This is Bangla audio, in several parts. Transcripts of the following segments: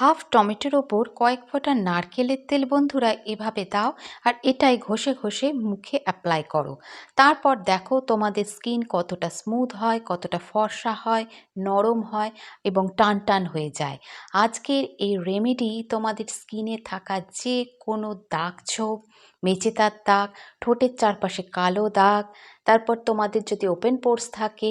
হাফ টমেটোর ওপর কয়েক ফোঁটা নারকেলের তেল বন্ধুরা, এভাবে দাও আর এটাই ঘষে ঘষে মুখে অ্যাপ্লাই করো। তারপর দেখো তোমাদের স্কিন কতটা স্মুথ হয়, কতটা ফর্সা হয়, নরম হয় এবং টান টান হয়ে যায়। আজকের এই রেমেডি তোমাদের স্কিনে থাকা যে কোনো দাগ ছোপ মেচেতার দাগ, ঠোঁটের চারপাশে কালো দাগ, তারপর তোমাদের যদি ওপেন পোর্স থাকে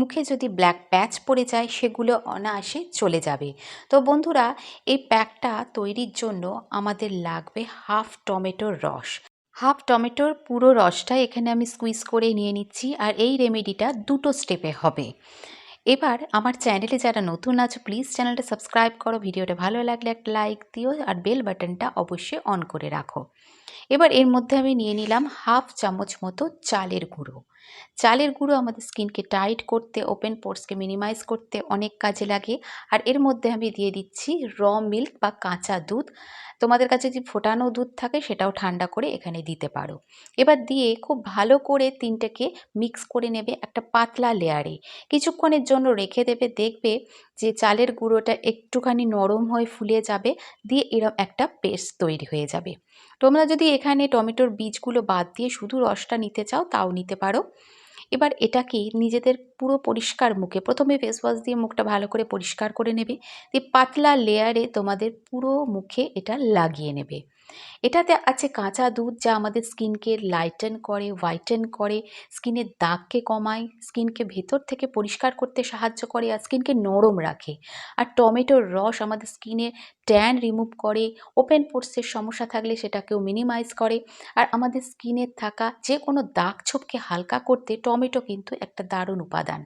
মুখে যদি ব্ল্যাক প্যাচ পড়ে যায়, সেগুলো অনায়াসে চলে যাবে। তো বন্ধুরা, এই প্যাকটা তৈরির জন্য আমাদের লাগবে হাফ টমেটোর রস। হাফ টমেটোর পুরো রসটা এখানে আমি স্কুইজ করে নিয়ে নিচ্ছি আর এই রেমেডিটা দুটো স্টেপে হবে। এবার আমার চ্যানেলে যারা নতুন আছো প্লিজ চ্যানেলটা সাবস্ক্রাইব করো। ভিডিওটা ভালো লাগলে একটা লাইক দিও আর বেল বাটনটা অবশ্যই অন করে রাখো। এবার এর মধ্যে আমি নিয়ে নিলাম হাফ চামচ মতো চালের গুঁড়ো। চালের গুঁড়ো আমাদের স্কিনকে টাইট করতে, ওপেন পোর্সকে মিনিমাইজ করতে অনেক কাজে লাগে। আর এর মধ্যে আমি দিয়ে দিচ্ছি র মিল্ক বা কাঁচা দুধ। তোমাদের কাছে যে ফোটানো দুধ থাকে সেটাও ঠান্ডা করে এখানে দিতে পারো। এবার দিয়ে খুব ভালো করে তিনটাকে মিক্স করে নেবে একটা পাতলা লেয়ারে। কিছুক্ষণের জন্য রেখে দেবে, দেখবে যে চালের গুঁড়োটা একটুখানি নরম হয়ে ফুলে যাবে, দিয়ে এরম একটা পেস্ট তৈরি হয়ে যাবে। তোমরা যদি এখানে টমেটোর বীজগুলো বাদ দিয়ে শুধু রসটা নিতে চাও তাও নিতে পারো। এবার এটাকে নিজেদের পুরো পরিষ্কার মুখে, প্রথমে ফেস ওয়াশ দিয়ে মুখটা ভালো করে পরিষ্কার করে নেবে, দিয়ে পাতলা লেয়ারে তোমাদের পুরো মুখে এটা লাগিয়ে নেবে। এটাতে আছে কাঁচা দুধ যা আমাদের স্কিনকে লাইটেন করে হোয়াইটেন করে স্কিনের দাগকে কমায়, স্কিনকে ভেতর থেকে পরিষ্কার করতে সাহায্য করে আর স্কিনকে নরম রাখে। আর টমেটোর রস আমাদের স্কিনে ট্যান রিমুভ করে ওপেন পোর্সের সমস্যা থাকলে সেটাকেও মিনিমাইজ করে। আর আমাদের স্কিনের থাকা যে কোনো দাগ ছোপকে হালকা করতে টমেটো কিন্তু একটা দারুণ উপাদান।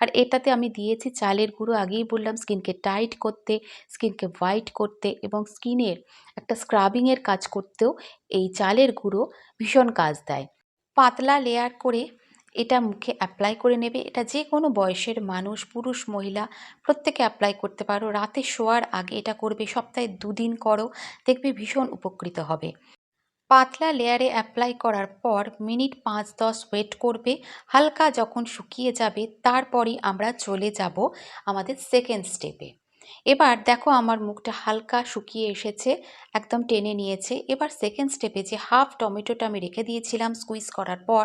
আর এটাতে আমি দিয়েছি চালের গুঁড়ো, আগেই বললাম স্কিনকে টাইট করতে, স্কিনকে হোয়াইট করতে এবং স্কিনের একটা স্ক্রাবিংয়ের কাজ করতেও এই চালের গুঁড়ো ভীষণ কাজ দেয়। পাতলা লেয়ার করে এটা মুখে অ্যাপ্লাই করে নেবে। এটা যে কোনো বয়সের মানুষ, পুরুষ, মহিলা প্রত্যেকে অ্যাপ্লাই করতে পারো। রাতে শোয়ার আগে এটা করবে, সপ্তাহে দুদিন করো, দেখবে ভীষণ উপকৃত হবে। পাতলা লেয়ারে অ্যাপ্লাই করার পর মিনিট পাঁচ দশ ওয়েট করবে, হালকা যখন শুকিয়ে যাবে, তারপরই আমরা চলে যাব আমাদের সেকেন্ড স্টেপে। এবার দেখো আমার মুখটা হালকা শুকিয়ে এসেছে, একদম টেনে নিয়েছে। এবার সেকেন্ড স্টেপে যে হাফ টমেটোটা আমি রেখে দিয়েছিলাম স্কুইজ করার পর,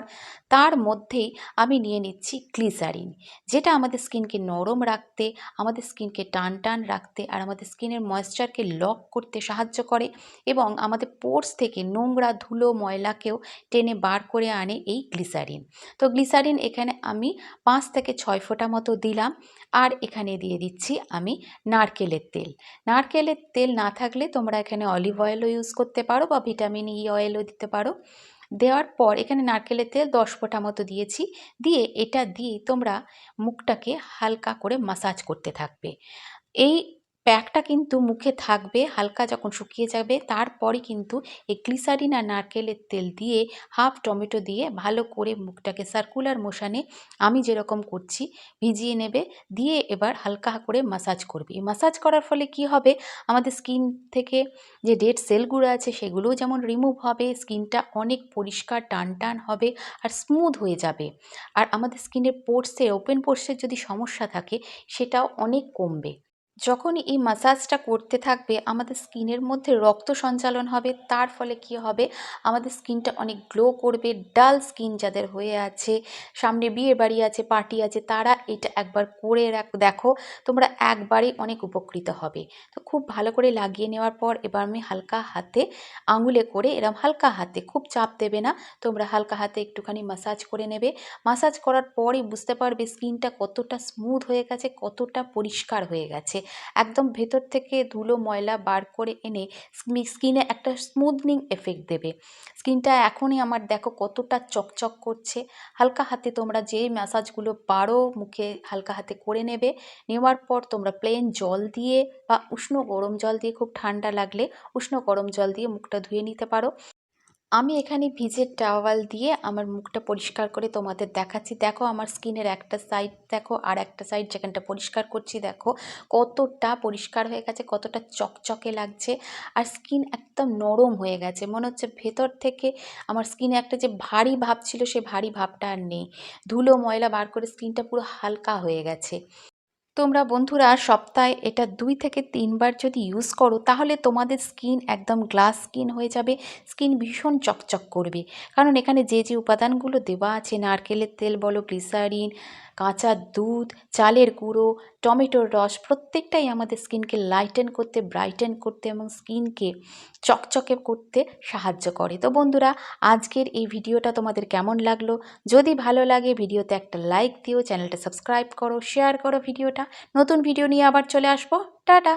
তার মধ্যেই আমি নিয়ে নিচ্ছি গ্লিসারিন যেটা আমাদের স্কিনকে নরম রাখতে, আমাদের স্কিনকে টান টান রাখতে আর আমাদের স্কিনের ময়েশ্চারকে লক করতে সাহায্য করে এবং আমাদের পোর্স থেকে নোংরা ধুলো ময়লাকেও টেনে বার করে আনে এই গ্লিসারিন তো গ্লিসারিন এখানে আমি পাঁচ থেকে ছয় ফোঁটা মতো দিলাম আর এখানে দিয়ে দিচ্ছি আমি নারকেলের তেল। নারকেলের তেল না থাকলে তোমরা এখানে অলিভ অয়েলও ইউজ করতে পারো বা ভিটামিন ই অয়েলও দিতে পারো। দেওয়ার পর এখানে নারকেলের তেল দশ ফোঁটা মতো দিয়েছি। দিয়ে এটা দিয়ে তোমরা মুখটাকে হালকা করে মাসাজ করতে থাকবে। এই প্যাকটা কিন্তু মুখে থাকবে, হালকা যখন শুকিয়ে যাবে তারপরে কিন্তু এই গ্লিসারিন আর নারকেলের তেল দিয়ে হাফ টমেটো দিয়ে ভালো করে মুখটাকে সার্কুলার মোশানে আমি যেরকম করছি, ভিজিয়ে নেবে, দিয়ে এবার হালকা করে মাসাজ করবে। মাসাজ করার ফলে কি হবে? আমাদের স্কিন থেকে যে ডেড সেলগুলো আছে, সেগুলোও যেমন রিমুভ হবে স্কিনটা অনেক পরিষ্কার, টান টান হবে আর স্মুথ হয়ে যাবে। আর আমাদের স্কিনের পোর্সে ওপেন পোর্সের যদি সমস্যা থাকে, সেটাও অনেক কমবে। যখন এই মাসাজটা করতে থাকবে, আমাদের স্কিনের মধ্যে রক্ত সঞ্চালন হবে, তার ফলে কি হবে? আমাদের স্কিনটা অনেক গ্লো করবে ডাল স্কিন যাদের হয়ে আছে, সামনে বিয়ে বাড়ি আছে পার্টি আছে, তারা এটা একবার করে দেখো, তোমরা একবারেই অনেক উপকৃত হবে। তো খুব ভালো করে লাগিয়ে নেওয়ার পর এবার আমি হালকা হাতে আঙুলে করে এরম হালকা হাতে, খুব চাপ দেবে না, তোমরা হালকা হাতে একটুখানি মাসাজ করে নেবে। মাসাজ করার পরই বুঝতে পারবে স্কিনটা কতটা স্মুথ হয়ে গেছে, কতটা পরিষ্কার হয়ে গেছে। একদম ভেতর থেকে ধুলো, ময়লা বার করে এনে স্কিনে একটা স্মুথনিং এফেক্ট দেবে। স্কিনটা এখনই আমার দেখো কতটা চকচক করছে। হালকা হাতে তোমরা যেই ম্যাসাজগুলো পারো মুখে হালকা হাতে করে নেবে। নেওয়ার পর তোমরা প্লেন জল দিয়ে বা উষ্ণ গরম জল দিয়ে খুব ঠান্ডা লাগলে উষ্ণ গরম জল দিয়ে মুখটা ধুয়ে নিতে পারো। আমি এখানে ভিজের টাওয়াল দিয়ে আমার মুখটা পরিষ্কার করে তোমাদের দেখাচ্ছি। দেখো আমার স্কিনের একটা সাইড দেখো আর একটা সাইড যেখানটা পরিষ্কার করছি, দেখো কতটা পরিষ্কার হয়ে গেছে, কতটা চকচকে লাগছে আর স্কিন একদম নরম হয়ে গেছে। মনে হচ্ছে ভেতর থেকে আমার স্কিনে একটা যে ভারী ভাব ছিল, সে ভারী ভাবটা আর নেই। ধুলো, ময়লা বার করে স্কিনটা পুরো হালকা হয়ে গেছে। তোমরা বন্ধুরা, সপ্তাহে এটা দুই থেকে তিনবার যদি ইউজ করো, তাহলে তোমাদের স্কিন একদম গ্লাস স্কিন হয়ে যাবে। স্কিন ভীষণ চকচক করবে। কারণ এখানে যে যে উপাদানগুলো দেওয়া আছে, নারকেলের তেল বলো গ্লিসারিন কাঁচা দুধ, চালের গুঁড়ো টমেটোর রস প্রত্যেকটাই আমাদের স্কিনকে লাইটেন করতে ব্রাইটেন করতে এবং স্কিনকে চকচকে করতে সাহায্য করে। তো বন্ধুরা, আজকের এই ভিডিওটা তোমাদের কেমন লাগল? যদি ভালো লাগে, ভিডিওতে একটা লাইক দিও, চ্যানেলটা সাবস্ক্রাইব করো শেয়ার করো ভিডিওটা। নতুন ভিডিও নিয়ে আবার চলে আসব। টাটা!